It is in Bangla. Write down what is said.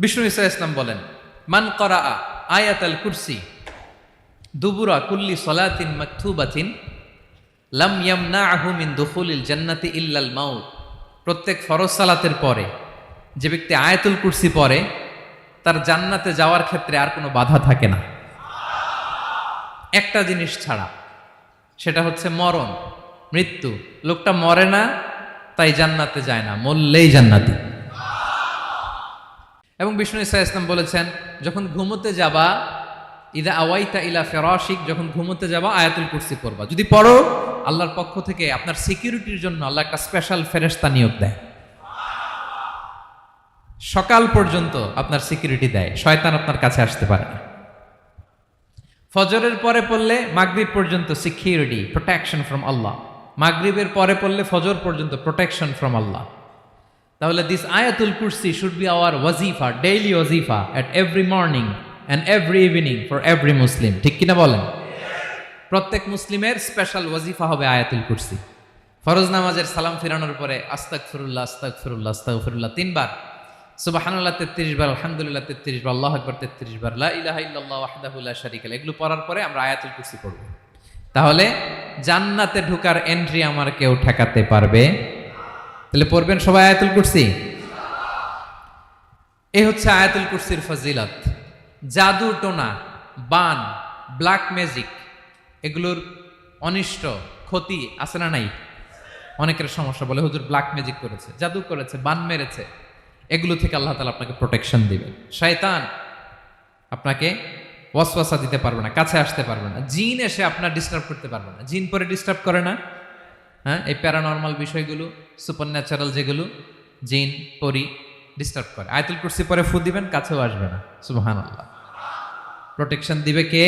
বিষ্ণু ইসা ইসলাম বলেন, মান করা আয়াত আল কুরসি, দুবুরা কুল্লি সলাতিন মাকথুবাতিন লাম ইয়ামনাহু মিন দুখুলিল জান্নাতি ইল্লাল মাউত। প্রত্যেক ফরজ সালাতের পরে, যে ব্যক্তি আয়াতুল কুরসি পরে তার জান্নাতে যাওয়ার ক্ষেত্রে আর কোনো বাধা থাকে না। একটা জিনিস ছাড়া, সেটা হচ্ছে মরণ, মৃত্যু। লোকটা মরে না, তাই জান্নাতে যায় না, মরলেই জান্নাতি। এবং বিষ্ণু ইসা ইসলাম বলেছেন, যখন ঘুমোতে যাবা, ইদা আওয়াইতা ইলা ফেরাশিক, যখন ঘুমোতে যাবা, আয়াতুল কুরসি করবা যদি পড়ো, আল্লাহর পক্ষ থেকে আপনার সিকিউরিটির জন্য আল্লাহ একটা স্পেশাল ফেরেস্তা নিয়োগ দেয়। সকাল পর্যন্ত আপনার সিকিউরিটি দেয়, শয়তান আপনার কাছে আসতে পারে না। ফজরের পরে পড়লে মাগরিব পর্যন্ত সিকিউরিটি, প্রোটেকশন ফ্রম আল্লাহ। মাগরিবের পরে পড়লে ফজর পর্যন্ত প্রোটেকশন ফ্রম আল্লাহ। তাহলে দিস আয়াতুল কুরসি শুড বি আওয়ার ওয়াজিফা daily ওয়াজিফা at every morning and every evening for every Muslim ঠিক কিনা বলেন? প্রত্যেক মুসলিমের স্পেশাল ওয়াজিফা হবে আয়াতুল কুরসি ফরজ নামাজের সালাম ফিরানোর পরে আস্তাক ফিরুল্লাহ আস্তাক ফিরুল্লাহ আস্তাক ফিরুল্লাহ তিনবার। সুবাহানুল্লাহ তেত্রিশ বার, আলহামদুলিল্লাহ তেত্রিশ বার, আল্লাহ আকবর তেত্রিশ বার, লা ইলাহা ইল্লাল্লাহ ওয়াহদাহুল্লাহ শারিকা লাহ। এগুলো পড়ার পরে আমরা আয়াতুল কুরসি পড়ব। তাহলে জান্নাতে ঢোকার এন্ট্রি আমার কেউ ঠেকাতে পারবে? তাহলে পড়বেন সবাই আয়াতুল কুরসি? এ হচ্ছে আয়াতুল কুরসির ফজিলত। জাদু, টোনা, বান, ব্ল্যাক ম্যাজিক, এগুলোর অনিষ্ট, ক্ষতি আছে না নাই? অনেকের সমস্যা বলে, হুজুর ব্ল্যাক ম্যাজিক করেছে, জাদু করেছে, বান মেরেছে। এগুলো থেকে আল্লাহ তালা আপনাকে প্রোটেকশন দিবে শয়তান আপনাকে ওয়াসওয়াসা দিতে পারবে না, কাছে আসতে পারবে না। জিন এসে আপনার ডিস্টার্ব করতে পারবে না। জিন পরে ডিস্টার্ব করে না হ্যাঁ এই প্যারানর্মাল বিষয়গুলো সুপার ন্যাচারাল যেগুলো, জিন, পরি ডিস্টার্ব করে। আয়তুল কুরসি পরে ফু দিবেন, কাছেও আসবে না। সুবহান আল্লাহ প্রোটেকশন দিবে কে?